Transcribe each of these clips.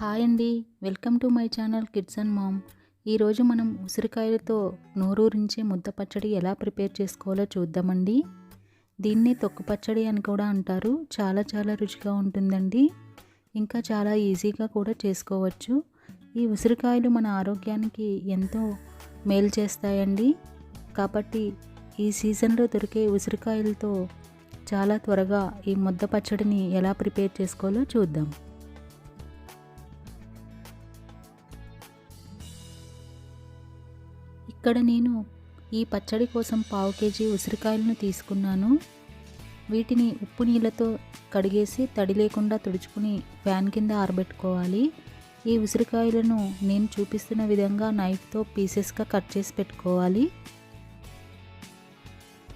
Hi అండి. Welcome to my channel kids and mom. ఈరోజు మనం ఉసిరికాయలతో నోరూరించే ముద్ద పచ్చడి ఎలా ప్రిపేర్ చేసుకోవాలో చూద్దామండి. దీన్ని తొక్కు పచ్చడి అని కూడా అంటారు. చాలా చాలా రుచిగా ఉంటుందండి. ఇంకా చాలా ఈజీగా కూడా చేసుకోవచ్చు. ఈ ఉసిరికాయలు మన ఆరోగ్యానికి ఎంతో మేలు చేస్తాయండి. కాబట్టి ఈ సీజన్లో దొరికే ఉసిరికాయలతో చాలా త్వరగా ఈ ముద్ద పచ్చడిని ఎలా ప్రిపేర్ చేసుకోవాలో చూద్దాం. ఇక్కడ నేను ఈ పచ్చడి కోసం పావు కేజీ ఉసిరికాయలను తీసుకున్నాను. వీటిని ఉప్పు నీళ్ళతో కడిగేసి తడి లేకుండా తుడుచుకుని ఫ్యాన్ కింద ఆరబెట్టుకోవాలి. ఈ ఉసిరికాయలను నేను చూపిస్తున్న విధంగా నైఫ్తో పీసెస్గా కట్ చేసి పెట్టుకోవాలి.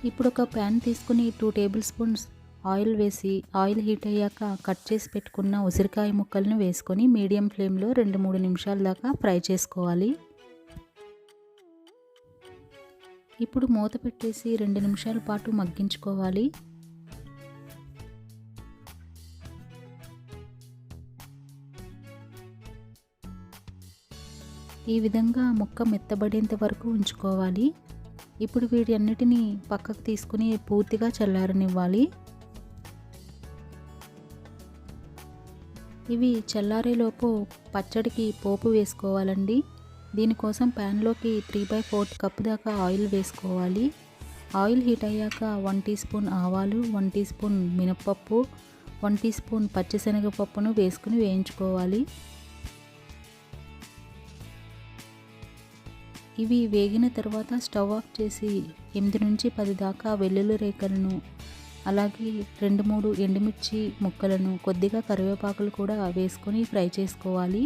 ఇప్పుడు ఒక ప్యాన్ తీసుకుని టూ టేబుల్ స్పూన్స్ ఆయిల్ వేసి ఆయిల్ హీట్ అయ్యాక కట్ చేసి పెట్టుకున్న ఉసిరికాయ ముక్కలను వేసుకొని మీడియం ఫ్లేమ్లో రెండు మూడు నిమిషాల దాకా ఫ్రై చేసుకోవాలి. ఇప్పుడు మూత పెట్టేసి రెండు నిమిషాల పాటు మగ్గించుకోవాలి. ఈ విధంగా ముక్క మెత్తబడేంత వరకు ఉంచుకోవాలి. ఇప్పుడు వీటి అన్నిటినీ పక్కకు తీసుకుని పూర్తిగా చల్లారనివ్వాలి. ఇవి చల్లారేలోపు పచ్చడికి పోపు వేసుకోవాలండి. దీనికోసం ప్యాన్లోకి త్రీ బై ఫోర్త్ కప్ దాకా ఆయిల్ వేసుకోవాలి. ఆయిల్ హీట్ అయ్యాక వన్ టీ స్పూన్ ఆవాలు వన్ టీ స్పూన్ మినప్పప్పు వన్ టీ స్పూన్ పచ్చిశనగపప్పును వేసుకుని వేయించుకోవాలి. ఇవి వేగిన తర్వాత స్టవ్ ఆఫ్ చేసి ఎనిమిది నుంచి పది దాకా వెల్లుల్లి రేఖలను అలాగే రెండు మూడు ఎండుమిర్చి ముక్కలను కొద్దిగా కరివేపాకులు కూడా వేసుకొని ఫ్రై చేసుకోవాలి.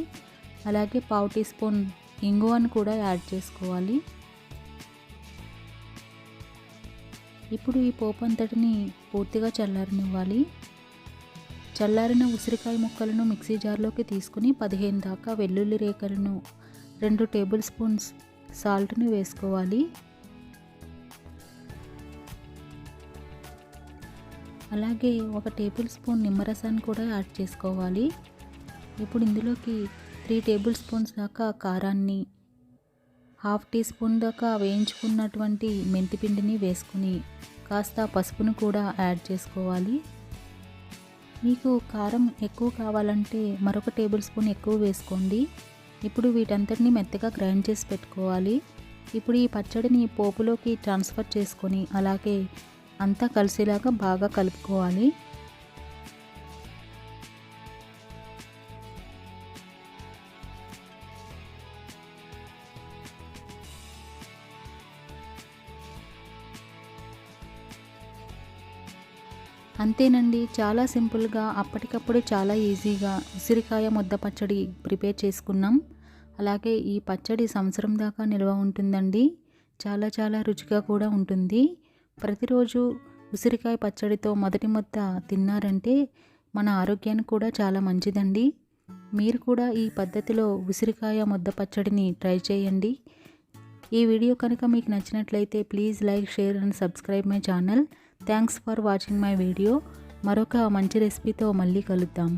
అలాగే పావు టీ స్పూన్ ఇంగువను కూడా యాడ్ చేసుకోవాలి. ఇప్పుడు ఈ పోపు అంతటిని పూర్తిగా చల్లారనివ్వాలి. చల్లారిన ఉసిరికాయ ముక్కలను మిక్సీ జార్లోకి తీసుకుని పదిహేను దాకా వెల్లుల్లి రేఖలను రెండు టేబుల్ స్పూన్స్ సాల్ట్ని వేసుకోవాలి. అలాగే ఒక టేబుల్ స్పూన్ నిమ్మరసాన్ని కూడా యాడ్ చేసుకోవాలి. ఇప్పుడు ఇందులోకి త్రీ టేబుల్ స్పూన్స్ దాకా కారాన్ని హాఫ్ టీ స్పూన్ దాకా వేయించుకున్నటువంటి మెంతిపిండిని వేసుకుని కాస్త పసుపును కూడా యాడ్ చేసుకోవాలి. మీకు కారం ఎక్కువ కావాలంటే మరొక టేబుల్ స్పూన్ ఎక్కువ వేసుకోండి. ఇప్పుడు వీటంతటిని మెత్తగా గ్రైండ్ చేసి పెట్టుకోవాలి. ఇప్పుడు ఈ పచ్చడిని పోపులోకి ట్రాన్స్ఫర్ చేసుకొని అలాగే అంతా కలిసేలాగా బాగా కలుపుకోవాలి. అంతేనండి. చాలా సింపుల్గా అప్పటికప్పుడు చాలా ఈజీగా ఉసిరికాయ ముద్ద పచ్చడి ప్రిపేర్ చేసుకున్నాం. అలాగే ఈ పచ్చడి సంవత్సరం దాకా నిల్వ ఉంటుందండి. చాలా చాలా రుచిగా కూడా ఉంటుంది. ప్రతిరోజు ఉసిరికాయ పచ్చడితో మొదటి ముద్ద తిన్నారంటే మన ఆరోగ్యానికి కూడా చాలా మంచిదండి. మీరు కూడా ఈ పద్ధతిలో ఉసిరికాయ ముద్ద పచ్చడిని ట్రై చేయండి. ఈ వీడియో కనుక మీకు నచ్చినట్లయితే please like share and subscribe my channel. Thanks for watching my video మరొక మంచి రెసిపీతో మళ్ళీ కలుద్దాం.